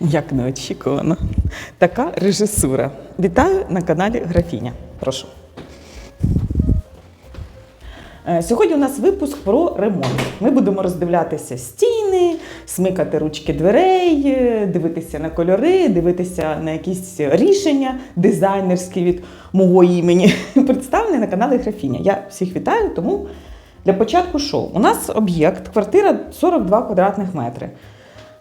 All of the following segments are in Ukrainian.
Як неочікувано. Така режисура. Вітаю на каналі Графіня. Прошу. Е, Сьогодні у нас випуск про ремонт. Ми будемо роздивлятися стіни, смикати ручки дверей, е, дивитися на кольори, дивитися на якісь рішення дизайнерські від мого імені. Представлені на каналі Графіня. Я всіх вітаю, тому для початку шоу. У нас об'єкт, квартира 42 квадратних метри.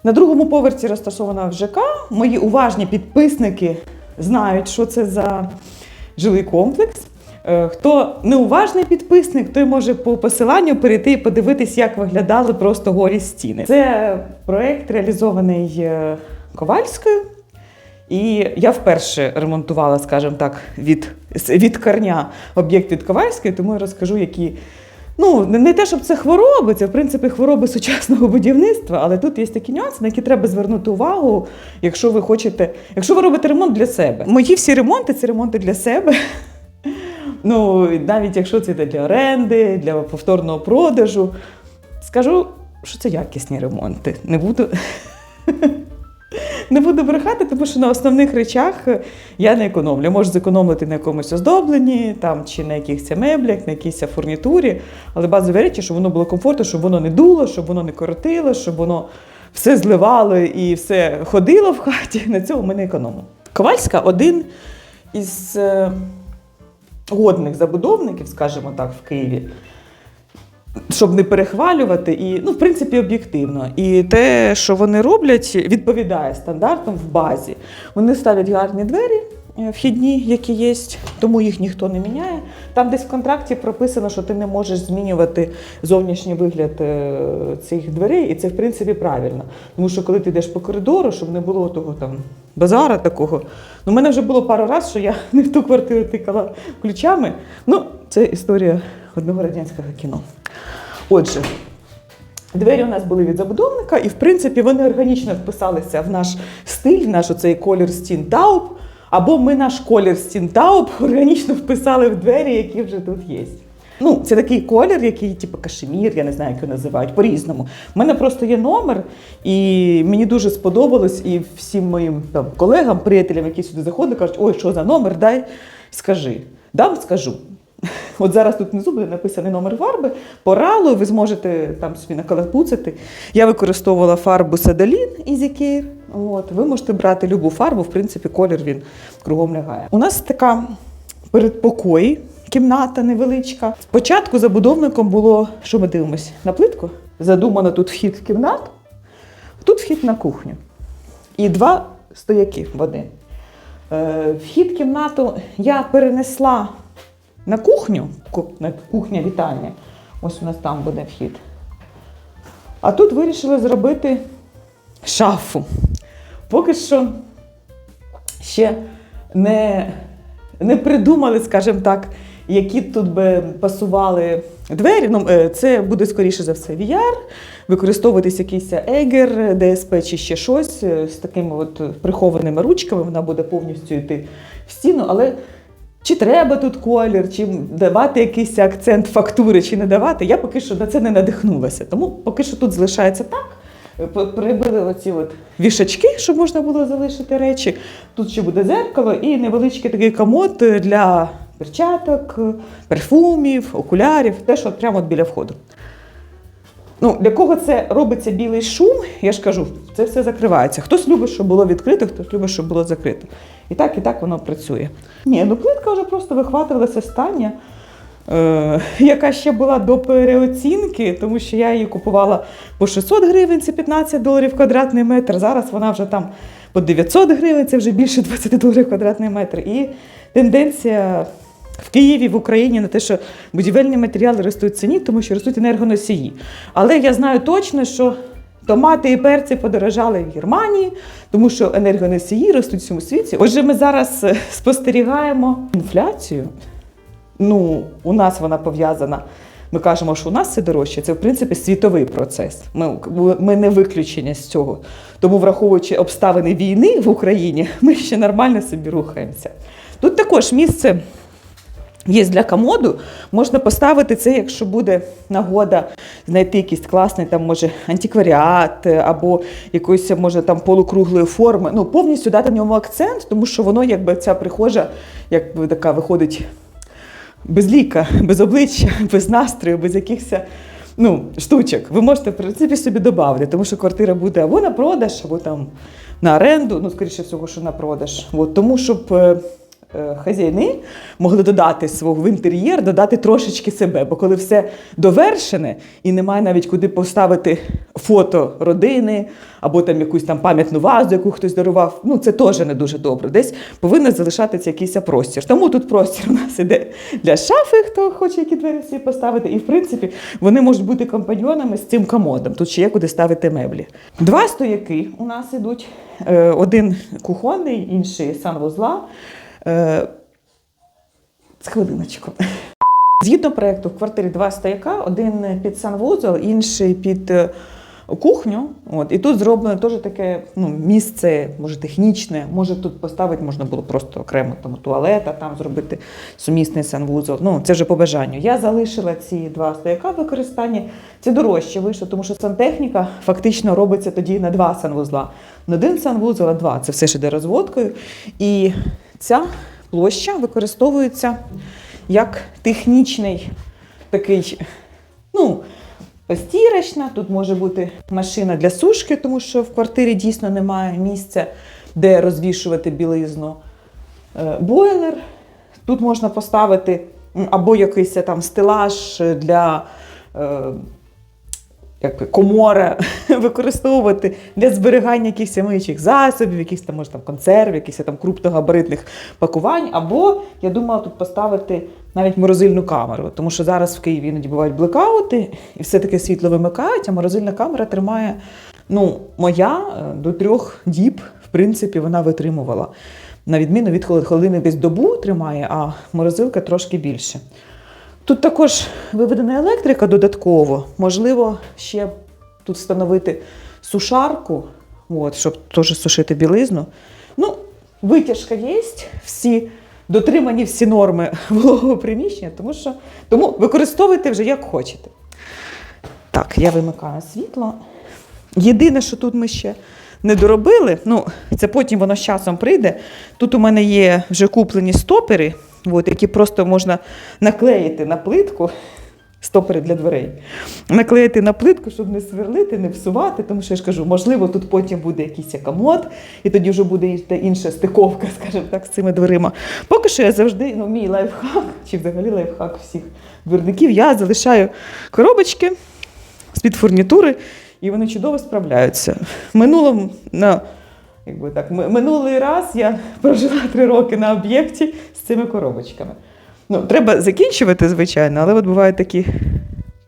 На другому поверсі розташована ЖК. Мої уважні підписники знають, що це за жилий комплекс. Е, Хто неуважний підписник, той може по посиланню перейти і подивитись, як виглядали просто голі стіни. Це проект реалізований е, Ковальською. І я вперше ремонтувала, скажімо так, від, від корня об'єкт від Ковальської, тому я розкажу, які. Ну, не те, щоб це хвороби, це в принципі хвороби сучасного будівництва, але тут є такі нюанси, на які треба звернути увагу, якщо ви хочете, якщо ви робите ремонт для себе. Мої всі ремонти це ремонти для себе. Ну, навіть якщо це для оренди, для повторного продажу. Скажу, що це якісні ремонти. Не буду. Не буду брехати, тому що на основних речах я не економлю. Можу зекономити на якомусь оздобленні, там, чи на якихось меблях, на якійсь фурнітурі, але базові речі, щоб воно було комфортно, щоб воно не дуло, щоб воно не коротило, щоб воно все зливало і все ходило в хаті. На цьому ми не економимо. Ковальська один із е, годних забудовників, скажімо так, в Києві щоб не перехвалювати, і ну, в принципі, об'єктивно. І те, що вони роблять, відповідає стандартам в базі. Вони ставлять гарні двері. е, Вхідні, які є, тому їх ніхто не міняє. Там десь в контракті прописано, що ти не можеш змінювати зовнішній вигляд е, цих дверей, і це в принципі правильно. Тому що коли ти йдеш по коридору, щоб не було того там базара такого. Ну, у мене вже було пару разів, що я не в ту квартиру тикала ключами. Ну, це історія одного радянського кіно. Отже, двері у нас були від забудовника, і в принципі вони органічно вписалися в наш стиль, в наш оцей колір стін тауп. Або ми наш колір стін тауп органічно вписали в двері, які вже тут є. Ну, це такий колір, який, типу, кашемір, я не знаю, як його називають, по-різному. У мене просто є номер, і мені дуже сподобалось, і всім моїм там, колегам, приятелям, які сюди заходили, кажуть, ой, що за номер, дай, скажи. Дам, скажу. От зараз тут внизу буде написаний номер фарби. Поралу, ви зможете там собі накалапуцити. Я використовувала фарбу Седалін Easy Care. От, ви можете брати любу фарбу, в принципі, колір він кругом лягає. У нас така передпокої, кімната невеличка. Спочатку забудовником було, що ми дивимося, на плитку. Задумано тут вхід в кімнату, тут вхід на кухню. І два стояки в один. Е, Вхід кімнату я перенесла на кухню, ку- на кухня вітальня. Ось у нас там буде вхід. А тут вирішили зробити шафу. Поки що ще не, не придумали, скажімо так, які тут би пасували двері. Ну, е, це буде, скоріше за все, VR, використовуватись якийсь егер, ДСП чи ще щось е, з такими от прихованими ручками. Вона буде повністю йти в стіну. Але чи треба тут колір, чи давати якийсь акцент фактури, чи не давати, я поки що на це не надихнулася. Тому поки що тут залишається так. Прибили оці от вішачки, щоб можна було залишити речі. Тут ще буде зеркало і невеличкий такий комод для перчаток, парфумів, окулярів, те, що прямо от біля входу. Ну, для кого це робиться білий шум, я ж кажу, це все закривається. Хтось любить, щоб було відкрито, хтось любить, щоб було закрито. І так, і так воно працює. Ні, ну плитка вже просто вихватувалася стання, е, яка ще була до переоцінки, тому що я її купувала по 600 гривень, це 15 доларів квадратний метр. Зараз вона вже там по 900 гривень, це вже більше 20 доларів квадратний метр. І тенденція в Києві, в Україні на те, що будівельні матеріали ростуть в ціні, тому що ростуть енергоносії. Але я знаю точно, що томати і перці подорожали в Германії, тому що енергоносії ростуть в всьому світі. Отже, ми зараз е, спостерігаємо інфляцію. Ну, у нас вона пов'язана. Ми кажемо, що у нас це дорожче. Це в принципі світовий процес. Ми, ми не виключення з цього. Тому, враховуючи обставини війни в Україні, ми ще нормально собі рухаємося. Тут також місце Є для комоду, можна поставити це, якщо буде нагода знайти якийсь класний там, може, антикваріат е, або якоїсь, може, там полукруглої форми. Ну, повністю дати на ньому акцент, тому що воно, якби ця прихожа, якби така виходить без ліка, без обличчя, без настрою, без якихось ну, штучок. Ви можете, в принципі, собі додати, тому що квартира буде або на продаж, або там на оренду, ну, скоріше всього, що на продаж. От, тому, щоб е, е, хазяїни могли додати свого в інтер'єр, додати трошечки себе. Бо коли все довершене і немає навіть куди поставити фото родини або там якусь там пам'ятну вазу, яку хтось дарував, ну це теж не дуже добре. Десь повинен залишатися якийсь простір. Тому тут простір у нас іде для шафи, хто хоче які двері собі поставити. І в принципі вони можуть бути компаньйонами з цим комодом. Тут ще є куди ставити меблі. Два стояки у нас ідуть: Е, один кухонний, інший санвузла. Е, хвилиночку. Згідно проєкту, в квартирі два стояка, один під санвузол, інший під е, кухню. От, і тут зроблено теж таке ну, місце, може технічне, може тут поставити, можна було просто окремо там, туалет, а там зробити сумісний санвузол. Ну, це вже по бажанню. Я залишила ці два стояка в використанні. Це дорожче вийшло, тому що сантехніка фактично робиться тоді на два санвузла. Не один санвузол, а два. Це все ж іде розводкою. І ця площа використовується як технічний такий, ну, постірочна. Тут може бути машина для сушки, тому що в квартирі дійсно немає місця, де розвішувати білизну. Е, Бойлер. Тут можна поставити або якийсь там стелаж для. Як комора використовувати для зберігання якихось миючих засобів, якихось там, може, там консерв, якихось там крупногабаритних пакувань. Або я думала тут поставити навіть морозильну камеру, тому що зараз в Києві іноді бувають блекаути, і все-таки світло вимикають, а морозильна камера тримає. Ну, моя е, до трьох діб, в принципі, вона витримувала. На відміну від холод- холодильник десь добу тримає, а морозилка трошки більше. Тут також виведена електрика додатково. Можливо, ще тут встановити сушарку, от, щоб теж сушити білизну. Ну, витяжка є, всі дотримані всі норми вологого приміщення, тому що тому використовуйте вже як хочете. Так, я вимикаю світло. Єдине, що тут ми ще не доробили, ну, це потім воно з часом прийде. Тут у мене є вже куплені стопери, от, які просто можна наклеїти на плитку. Стопери для дверей. Наклеїти на плитку, щоб не сверлити, не псувати, тому що я ж кажу, можливо, тут потім буде якийсь комод, і тоді вже буде інша стиковка, скажімо так, з цими дверима. Поки що я завжди, ну, мій лайфхак, чи взагалі лайфхак всіх дверників, я залишаю коробочки з-під фурнітури, і вони чудово справляються. В минулому, на, якби так, минулий раз я прожила три роки на об'єкті цими коробочками. Ну, треба закінчувати, звичайно, але от бувають такі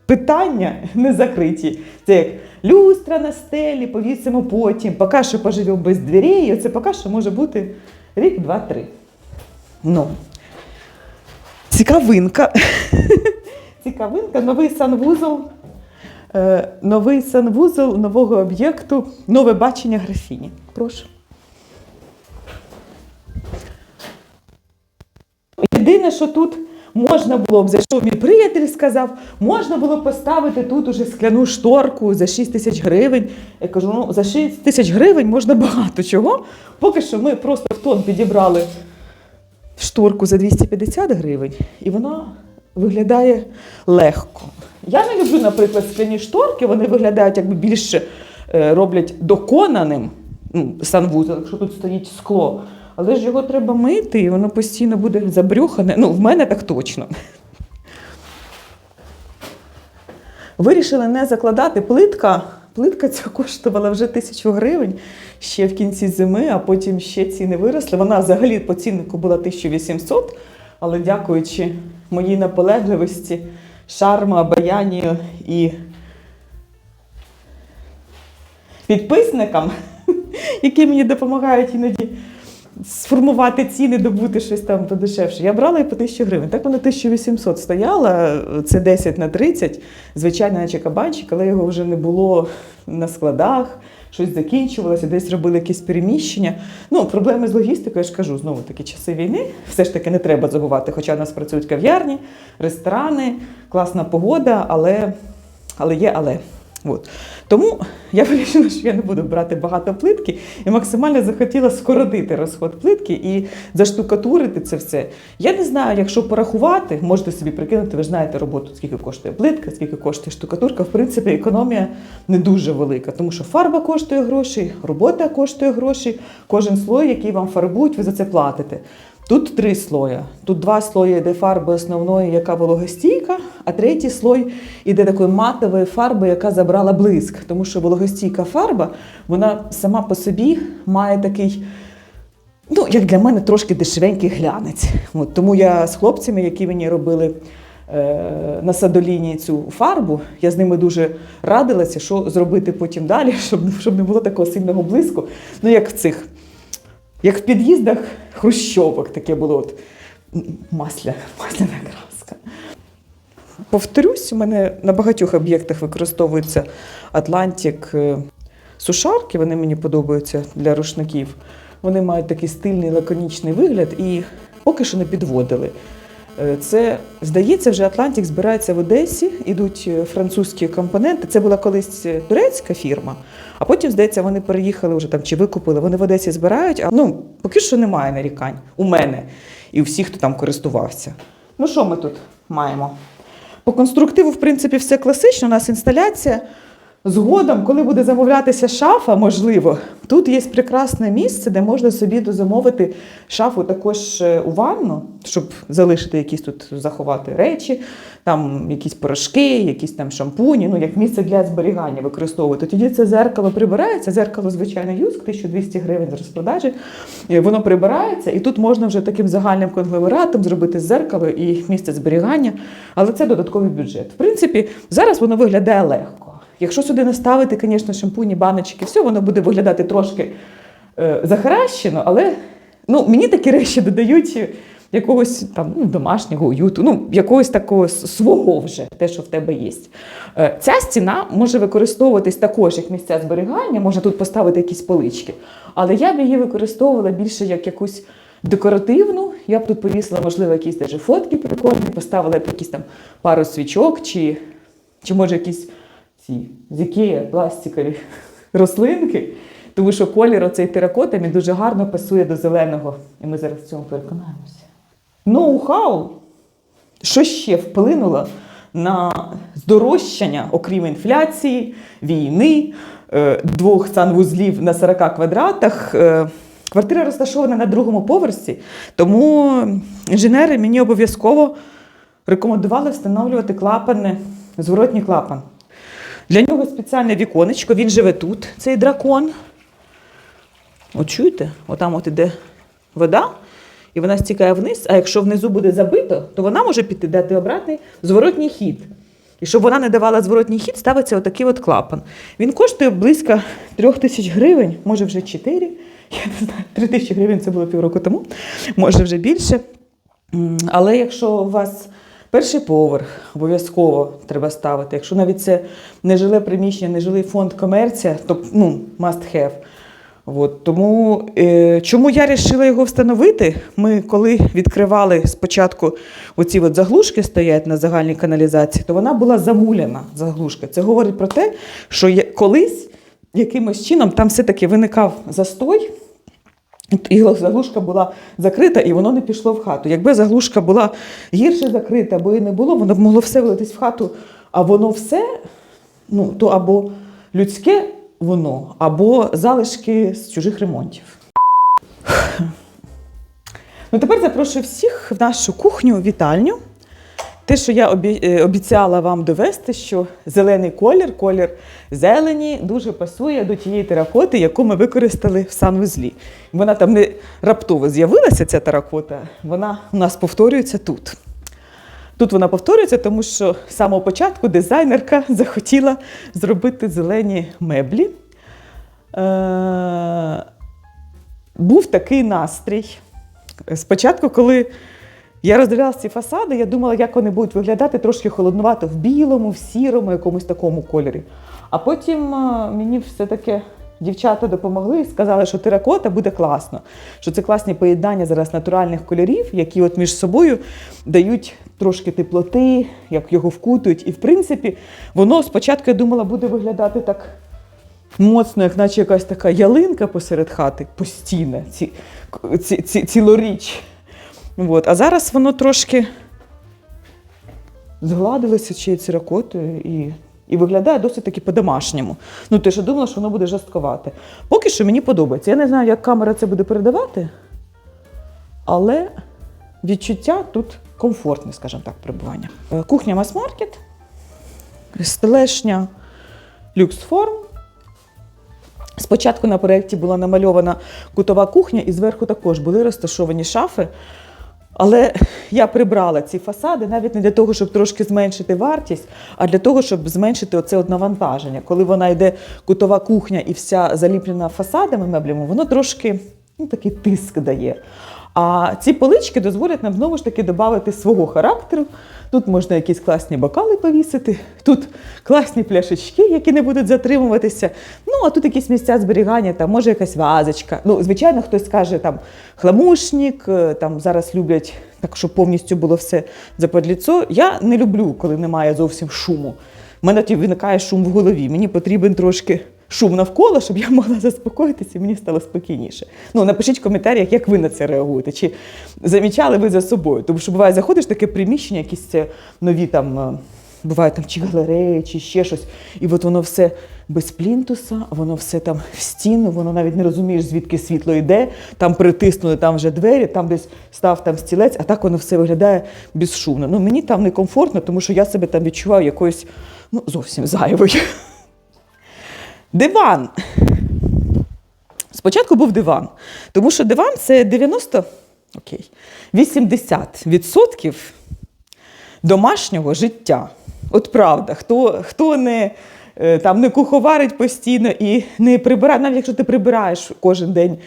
питання не закриті. Це як люстра на стелі, повісимо потім, поки що поживемо без дверей, і оце поки що може бути рік, два, три. Ну, цікавинка. Цікавинка, новий санвузол. Е, новий санвузол нового об'єкту, нове бачення графіні. Прошу. Єдине, що тут можна було б, зайшов мій приятель, сказав, можна було б поставити тут уже скляну шторку за 6 тисяч гривень. Я кажу, ну за 6 тисяч гривень можна багато чого. Поки що ми просто в тон підібрали шторку за 250 гривень, і вона виглядає легко. Я не люблю, наприклад, скляні шторки, вони виглядають якби більше е, роблять доконаним ну, санвузол, якщо тут стоїть скло. Але ж його треба мити, і воно постійно буде забрюхане. Ну, в мене так точно. Вирішили не закладати плитка. Плитка ця коштувала вже тисячу гривень ще в кінці зими, а потім ще ціни виросли. Вона взагалі по ціннику була 1800, але дякуючи моїй наполегливості, шарму, обаянню і підписникам, які мені допомагають іноді сформувати ціни, добути щось там подешевше. Я брала і по 1000 гривень. Так вона 1800 стояла, це 10 на 30, звичайно, наче кабанчик, але його вже не було на складах, щось закінчувалося, десь робили якісь переміщення. Ну, проблеми з логістикою, я ж кажу, знову таки часи війни. Все ж таки не треба забувати, хоча в нас працюють кав'ярні, ресторани, класна погода, але, але є але. От. Тому я вирішила, що я не буду брати багато плитки і максимально захотіла скоротити розход плитки і заштукатурити це все. Я не знаю, якщо порахувати, можете собі прикинути, ви знаєте роботу, скільки коштує плитка, скільки коштує штукатурка. В принципі, економія не дуже велика, тому що фарба коштує гроші, робота коштує гроші, кожен слой, який вам фарбують, ви за це платите. Тут три слої. Тут два слої йде фарби основної, яка вологостійка, а третій слой іде такої матової фарби, яка забрала блиск. Тому що вологостійка фарба, вона сама по собі має такий. Ну, як для мене, трошки дешевенький глянець. От, тому я з хлопцями, які мені робили е, на садоліні цю фарбу, я з ними дуже радилася, що зробити потім далі, щоб, щоб не було такого сильного блиску. Ну, як в цих як в під'їздах хрущовок таке було от масля, масляна краска. Повторюсь, у мене на багатьох об'єктах використовується Атлантик е, сушарки, вони мені подобаються для рушників. Вони мають такий стильний лаконічний вигляд і поки що не підводили. Е, Це, здається, вже Атлантик збирається в Одесі, ідуть е, французькі компоненти. Це була колись турецька фірма, а потім, здається, вони переїхали вже там чи викупили. Вони в Одесі збирають. А ну, поки що немає нарікань у мене і у всіх, хто там користувався. Ну, що ми тут маємо? По конструктиву, в принципі, все класично. У нас інсталяція. Згодом, коли буде замовлятися шафа, можливо, тут є прекрасне місце, де можна собі дозамовити шафу також е, у ванну, щоб залишити якісь тут заховати речі, там якісь порошки, якісь там шампуні, ну як місце для зберігання використовувати. Тоді це зеркало прибирається. Зеркало, звичайно, юск, 1200 гривень з розпродажі. Е, Воно прибирається, і тут можна вже таким загальним конгломератом зробити зеркало і місце зберігання, але це додатковий бюджет. В принципі, зараз воно виглядає легко. Якщо сюди наставити, звісно, шампуні, баночки, все, воно буде виглядати трошки е, захаращено, але ну, мені такі речі додають якогось там ну, домашнього уюту, ну, якогось такого свого вже, те, що в тебе є. Е, ця стіна може використовуватись також як місця зберігання, можна тут поставити якісь полички, але я б її використовувала більше як якусь декоративну. Я б тут повісила, можливо, якісь даже фотки прикольні, поставила б якісь там пару свічок чи, чи може якісь ці з Ікеї пластикові рослинки, тому що колір оцей теракота він дуже гарно пасує до зеленого. І ми зараз в цьому переконаємося. Ноу-хау, що ще вплинуло на здорожчання, окрім інфляції, війни, е, двох санвузлів на 40 квадратах. Е, Квартира розташована на другому поверсі, тому інженери мені обов'язково рекомендували встановлювати клапани, зворотній клапан. Для нього спеціальне віконечко, він живе тут, цей дракон. От чуєте? Отам от іде вода, і вона стікає вниз, а якщо внизу буде забито, то вона може піти дати обратний зворотній хід. І щоб вона не давала зворотній хід, ставиться отакий от клапан. Він коштує близько трьох тисяч гривень, може вже 4. Я не знаю, 3 тисячі гривень це було півроку тому, може вже більше. Але якщо у вас перший поверх, обов'язково треба ставити. Якщо навіть це не жиле приміщення, не жилий фонд комерція, то ну, must have. От, тому е, чому я вирішила його встановити? Ми коли відкривали спочатку оці от заглушки стоять на загальній каналізації, то вона була замуляна заглушка. Це говорить про те, що колись якимось чином там все-таки виникав застой. І заглушка була закрита, і воно не пішло в хату. Якби заглушка була гірше закрита, бо і не було, воно б могло все вилитись в хату, а воно все, ну, то або людське воно, або залишки з чужих ремонтів. Ну, тепер запрошую всіх в нашу кухню, вітальню. Те, що я е, обіцяла вам довести, що зелений колір, колір зелені, дуже пасує до тієї теракоти, яку ми використали в санвузлі. Вона там не раптово з'явилася, ця теракота, вона у нас повторюється тут. Тут вона повторюється, тому що з самого початку дизайнерка захотіла зробити зелені меблі. Е- був такий настрій. Спочатку, коли я роздивлялася ці фасади, я думала, як вони будуть виглядати трошки холоднувато в білому, в сірому, якомусь такому кольорі. А потім мені все-таки дівчата допомогли і сказали, що теракота буде класно, що це класні поєднання зараз натуральних кольорів, які от між собою дають трошки теплоти, як його вкутують. І в принципі, воно спочатку я думала, буде виглядати так моцно, як наче якась така ялинка посеред хати, постійна, ці, ці, ці, цілоріч. От. А зараз воно трошки згладилося чи циракотою і, і виглядає досить таки по-домашньому. Ну, ти ж думала, що воно буде жорстковате. Поки що мені подобається. Я не знаю, як камера це буде передавати, але відчуття тут комфортне, скажімо так, перебування. Е, Кухня мас-маркет, стелешня люксформ. Спочатку на проєкті була намальована кутова кухня, і зверху також були розташовані шафи. Але я прибрала ці фасади навіть не для того, щоб трошки зменшити вартість, а для того, щоб зменшити оце от навантаження. Коли вона йде кутова кухня і вся заліплена фасадами меблями, воно трошки ну, такий тиск дає. А ці полички дозволять нам знову ж таки додати свого характеру. Тут можна якісь класні бокали повісити, тут класні пляшечки, які не будуть затримуватися. Ну, а тут якісь місця зберігання, там може якась вазочка. Ну, звичайно, хтось каже там хламушник, е, там зараз люблять так, щоб повністю було все заподліцо. Я не люблю, коли немає зовсім шуму. У мене тоді виникає шум в голові. Мені потрібен трошки шум навколо, щоб я могла заспокоїтися і мені стало спокійніше. Ну, напишіть в коментарях, як ви на це реагуєте, чи замічали ви за собою. Тому що буває, заходиш в таке приміщення, якісь нові там. е, Бувають там чи галереї, чи ще щось, і от воно все без плінтуса, воно все там в стіну, воно навіть не розумієш, звідки світло йде, там притиснули, там вже двері, там десь став там стілець, а так воно все виглядає безшумно. Ну мені там некомфортно, тому що я себе там відчуваю якоюсь ну, зовсім зайвою. Диван. Спочатку був диван, тому що диван це 90, окей, 80% домашнього життя. От правда, хто, хто не, е, там, не куховарить постійно і не прибирає, навіть якщо ти прибираєш кожен день,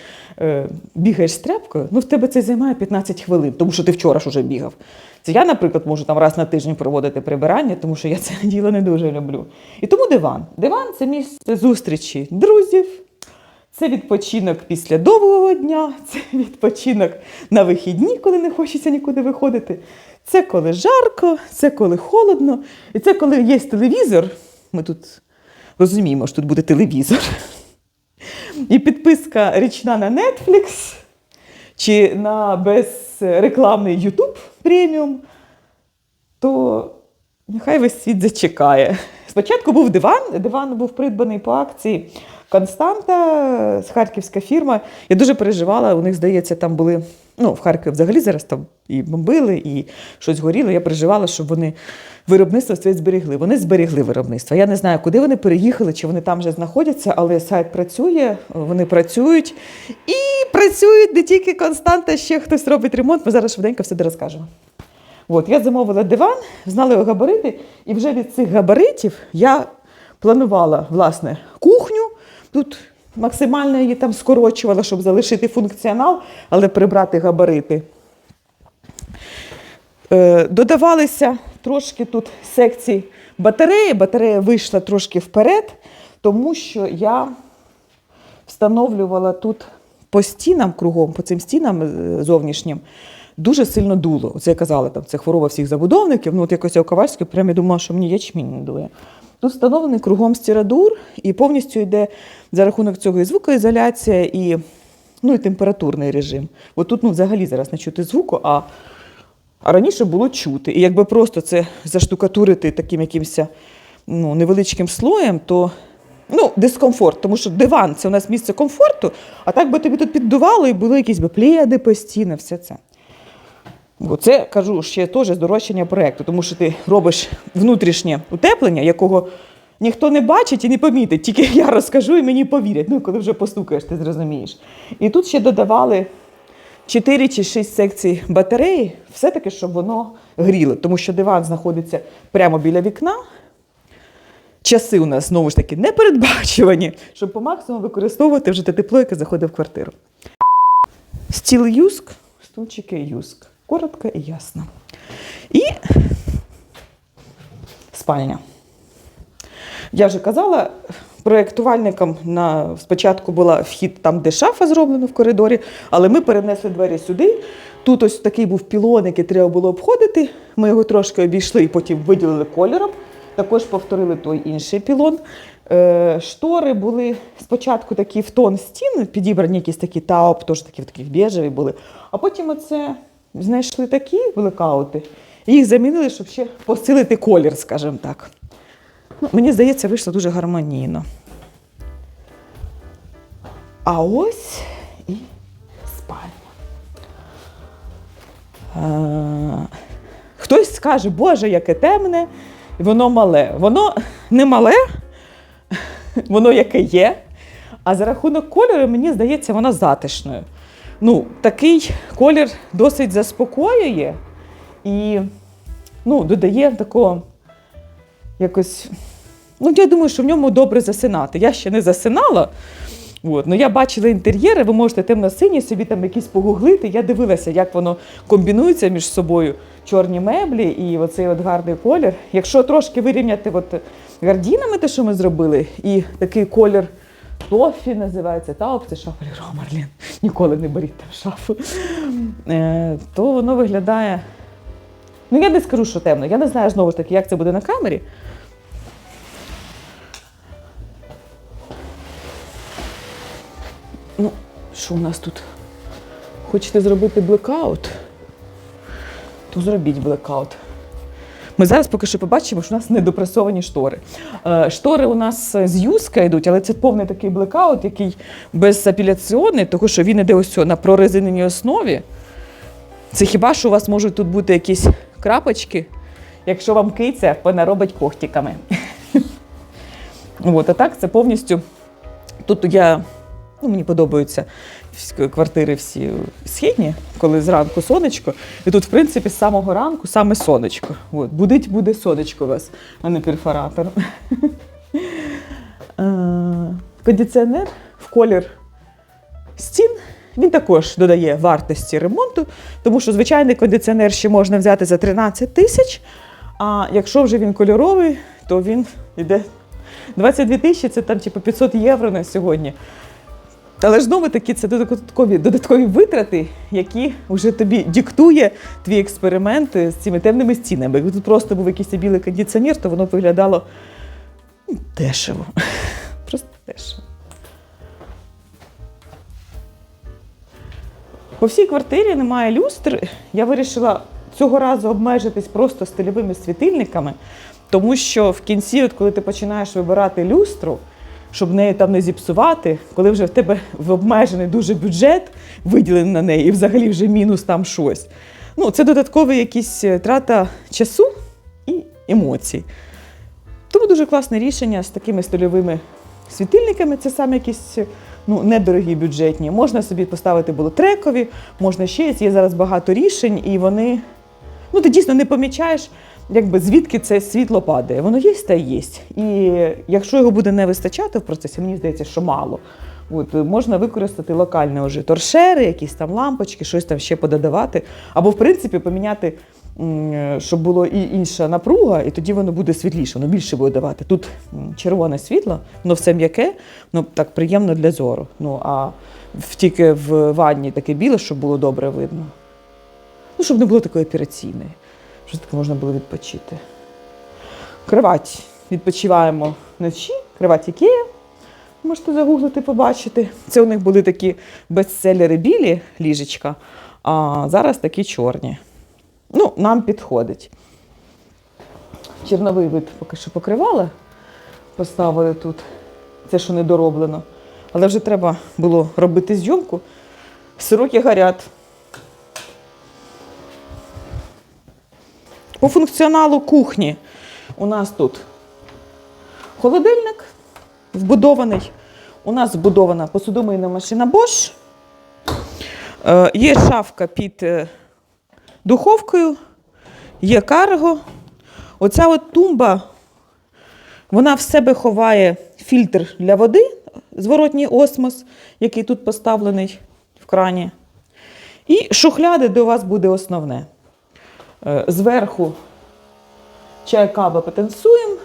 бігаєш з тряпкою, ну в тебе це займає 15 хвилин, тому що ти вчора ж уже бігав. Це я, наприклад, можу там раз на тиждень проводити прибирання, тому що я це діло не дуже люблю. І тому диван. Диван це місце зустрічі друзів. Це відпочинок після довгого дня, це відпочинок на вихідні, коли не хочеться нікуди виходити. Це коли жарко, це коли холодно, і це коли є телевізор. Ми тут розуміємо, що тут буде телевізор. І підписка річна на Netflix чи на безрекламний YouTube преміум, то нехай весь світ зачекає. Спочатку був диван. Диван був придбаний по акції Константа, харківська фірма. Я дуже переживала. У них, здається, там були. Ну, в Харкові взагалі зараз там і бомбили, і щось горіло. Я переживала, щоб вони виробництво своє зберегли. Вони зберегли виробництво. Я не знаю, куди вони переїхали, чи вони там вже знаходяться, але сайт працює, вони працюють. І працюють не тільки Константа, ще хтось робить ремонт. Ми зараз швиденько все розкажемо. От, я замовила диван, знала його габарити, і вже від цих габаритів я планувала власне кухню. Тут максимально її там скорочувала, щоб залишити функціонал, але прибрати габарити. Е, додавалися трошки тут секції батареї. Батарея вийшла трошки вперед, тому що я встановлювала тут по стінам кругом, по цим стінам е, зовнішнім, дуже сильно дуло. Оце я казала, там це хвороба всіх забудовників. Ну, от якось я у Ковальській прямо думала, що мені ячмінь не дує. Тут встановлений кругом стірадур, і повністю йде за рахунок цього і звукоізоляція, і, ну, і температурний режим. От тут ну, взагалі зараз не чути звуку, а, а раніше було чути. І якби просто це заштукатурити таким якимось ну, невеличким слоєм, то ну, дискомфорт, тому що диван це у нас місце комфорту, а так би тобі тут піддувало і були якісь би пледи постійно, все це. Бо це кажу ще теж здорожчання проєкту, тому що ти робиш внутрішнє утеплення, якого ніхто не бачить і не помітить. Тільки я розкажу і мені повірять. Ну, коли вже постукаєш, ти зрозумієш. І тут ще додавали 4 чи 6 секцій батареї, все-таки, щоб воно гріло, тому що диван знаходиться прямо біля вікна. Часи у нас знову ж таки непередбачувані, щоб по максимуму використовувати вже те тепло, яке заходить в квартиру. Стіл юск, стульчики юск. Коротко і ясно. І спальня. Я вже казала, проєктувальникам на спочатку була вхід там, де шафа зроблена в коридорі, але ми перенесли двері сюди. Тут ось такий був пілон, який треба було обходити. Ми його трошки обійшли і потім виділили кольором. Також повторили той інший пілон. Е, штори були спочатку такі в тон стін, підібрані якісь такі тауп, теж такі, в такі біжеві були. А потім оце знайшли такі блекаути, їх замінили, щоб ще посилити колір, скажімо так. Ну, мені здається, вийшло дуже гармонійно. А ось і спальня. Е, Хтось скаже, Боже, яке темне, воно мале. Воно не мале, воно яке є. А за рахунок кольору, мені здається, вона затишною. Ну, такий колір досить заспокоює і ну, додає такого якось. Ну, я думаю, що в ньому добре засинати. Я ще не засинала. От. Ну, я бачила інтер'єри, ви можете темно-сині собі там якісь погуглити. Я дивилася, як воно комбінується між собою. Чорні меблі і оцей от гарний колір. Якщо трошки вирівняти от гардінами, те, що ми зробили, і такий колір тофі називається, тауп, це шафа Леруа Марлен. Ніколи не беріть там шафу. Е, то воно виглядає. Ну, я не скажу, що темно. Я не знаю знову ж таки, як це буде на камері. Ну, що у нас тут? Хочете зробити блекаут? То зробіть блекаут. Ми зараз поки що побачимо, що у нас недопресовані штори. Е, Штори у нас з юска йдуть, але це повний такий блекаут, який безапеляційний, тому що він іде ось на прорезиненій основі. Це хіба що у вас можуть тут бути якісь крапочки, якщо вам киця понаробить когтиками. От, а так це повністю. Тут я, ну, мені подобаються квартири всі східні, коли зранку сонечко. І тут, в принципі, з самого ранку саме сонечко. От, будить буде сонечко у вас, а не перфоратор. Е, Кондиціонер в колір стін. Він також додає вартості ремонту, тому що звичайний кондиціонер ще можна взяти за 13 тисяч. А якщо вже він кольоровий, то він йде 22 тисячі, це там типу 500 євро на сьогодні. Але знову таки це додаткові, додаткові витрати, які вже тобі диктує твій експеримент з цими темними стінами. Якби тут просто був якийсь білий кондиціонер, то воно виглядало дешево. Просто дешево. По всій квартирі немає люстр. Я вирішила цього разу обмежитись просто стильовими світильниками, тому що в кінці, от коли ти починаєш вибирати люстру, щоб неї там не зіпсувати, коли вже в тебе в обмежений дуже бюджет виділений на неї, і взагалі вже мінус там щось. Ну, це додатковий якийсь е, трата часу і емоцій. Тому дуже класне рішення з такими стильовими світильниками. Це саме якісь ну, недорогі бюджетні. Можна собі поставити було трекові, можна ще є зараз багато рішень, і вони. Ну, ти дійсно не помічаєш, якби звідки це світло падає. Воно є та є. І якщо його буде не вистачати в процесі, мені здається, що мало. От, можна використати локальні вже торшери, якісь там лампочки, щось там ще пододавати. Або, в принципі, поміняти, щоб було і інша напруга, і тоді воно буде світліше, воно більше буде давати. Тут червоне світло, воно все м'яке, ну так приємно для зору. Ну, а тільки в ванні таке біле, щоб було добре видно. Ну, щоб не було такої операційної, щоб таке можна було відпочити. Кровать. Відпочиваємо вночі. Кровать Ікея. Можете загуглити, побачити. Це у них були такі бестселери білі ліжечка, а зараз такі чорні. Ну, нам підходить. Чорновий вид поки що покривали, поставили тут. Це що не дороблено. Але вже треба було робити зйомку. Сироки горять. По функціоналу кухні у нас тут холодильник вбудований. У нас вбудована посудомийна машина Bosch. Е, Є шафка під е, духовкою, є карго. Оця от тумба, вона в себе ховає фільтр для води, зворотній осмос, який тут поставлений в крані. І шухляди до вас буде основне. Е, Зверху чай, кава потанцюємо.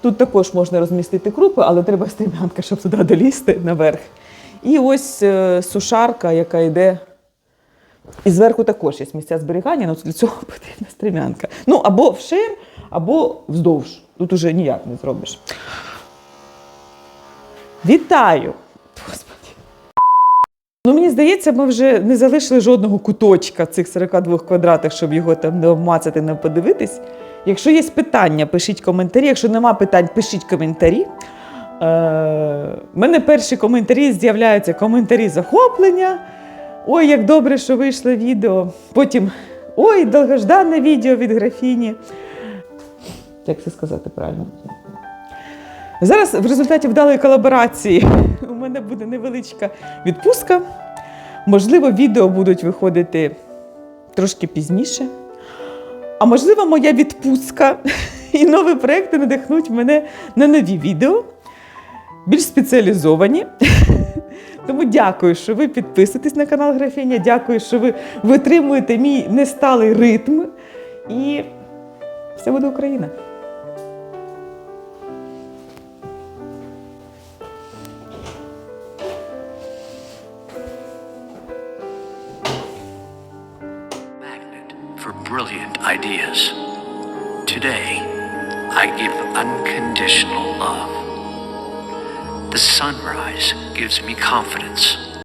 Тут також можна розмістити крупи, але треба стрімянка, щоб туди долізти наверх. І ось е, сушарка, яка йде. І зверху також є місця зберігання, але для цього потрібна стрімянка. Ну, або вшир, або вздовж. Тут уже ніяк не зробиш. Вітаю! Ну, мені здається, ми вже не залишили жодного куточка цих 42 квадратах, щоб його там не обмацати, не подивитись. Якщо є питання, пишіть коментарі. Якщо нема питань, пишіть коментарі. Е, У мене перші коментарі з'являються коментарі захоплення. Ой, як добре, що вийшло відео. Потім ой, довгождане відео від графіні. Як це сказати правильно? Зараз в результаті вдалої колаборації у мене буде невеличка відпустка. Можливо, відео будуть виходити трошки пізніше. А можливо, моя відпустка і нові проекти надихнуть мене на нові відео, більш спеціалізовані. Тому дякую, що ви підписуєтесь на канал Графіня. Дякую, що ви витримуєте мій несталий ритм. І все буде Україна! Gives me confidence.